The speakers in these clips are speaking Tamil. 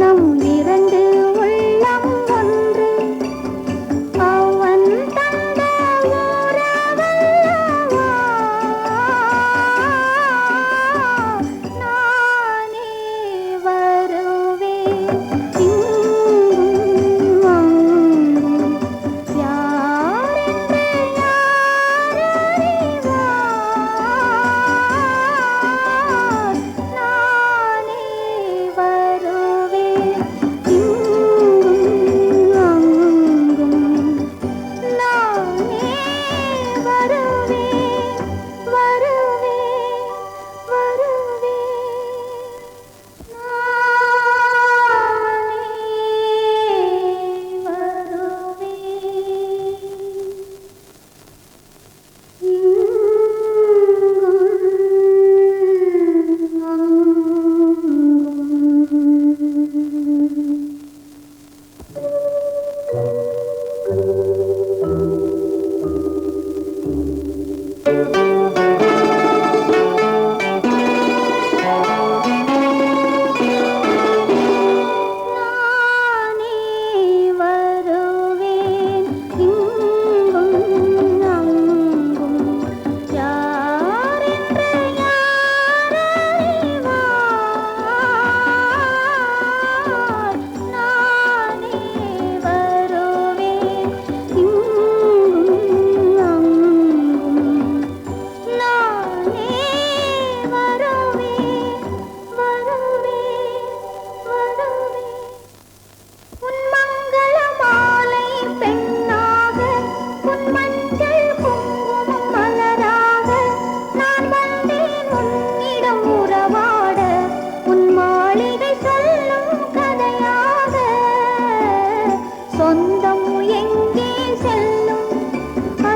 நம் இரண்டு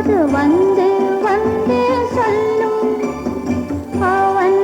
அது வந்து வந்து சொல்லும். அவன்